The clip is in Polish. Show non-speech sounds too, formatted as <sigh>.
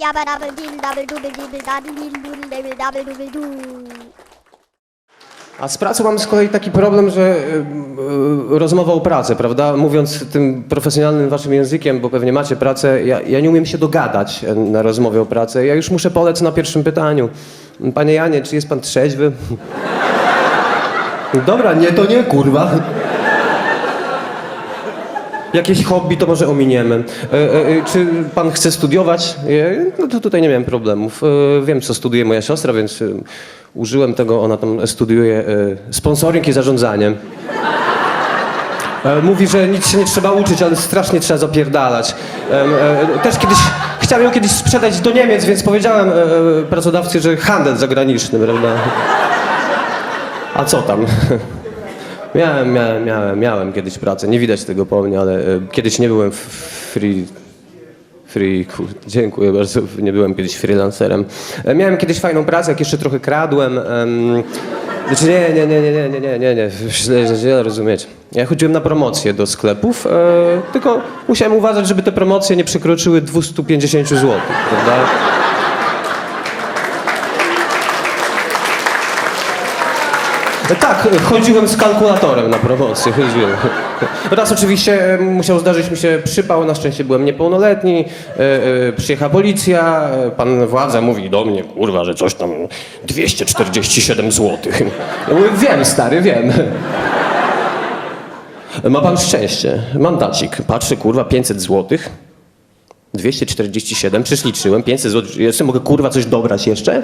Yabba dabba dibble dabble dubble dibble daddle diddle doodle dabble dabble dubble doo. A z pracą mam z kolei taki problem, że y, y, rozmowa o pracę, prawda? Mówiąc tym profesjonalnym waszym językiem, bo pewnie macie pracę, ja, ja nie umiem się dogadać e, na rozmowie o pracę. Ja już muszę polec na pierwszym pytaniu. Panie Janie, czy jest pan trzeźwy? <laughs> Dobra, nie, to nie, kurwa. Jakieś hobby to może ominiemy. E, e, e, czy pan chce studiować? E, no to tutaj nie miałem problemów. E, wiem, co studiuje moja siostra, więc e, użyłem tego. Ona tam studiuje e, sponsoring i zarządzanie. E, Mówi, że nic się nie trzeba uczyć, ale strasznie trzeba zapierdalać. Em, e, Też kiedyś, chciałem ją kiedyś sprzedać do Niemiec, więc powiedziałem e, e, pracodawcy, że handel zagraniczny, prawda? A co tam? <laughs> Miałem, miałem, miałem, miałem kiedyś pracę. Nie widać tego po mnie, ale e, kiedyś nie byłem free. Free, kur... dziękuję bardzo, nie byłem kiedyś freelancerem. E, Miałem kiedyś fajną pracę, jak jeszcze trochę kradłem. em, Znaczy nie, nie, nie, nie, nie, nie, nie, nie, nie, źle, źle rozumieć. Ja chodziłem na promocje do sklepów, e, tylko musiałem uważać, żeby te promocje nie przekroczyły 250 zł, prawda? Tak, chodziłem z kalkulatorem na promocję, chodziłem. Raz oczywiście musiał zdarzyć mi się przypał, na szczęście byłem niepełnoletni, e, e, przyjechała policja, e, pan władza mówi do mnie, kurwa, że coś tam 247 zł. Ja mówię, wiem stary, wiem. Ma pan szczęście, mandacik, patrzę, kurwa, 500 zł. 247, przecież liczyłem, 500 zł, jeszcze mogę kurwa coś dobrać jeszcze?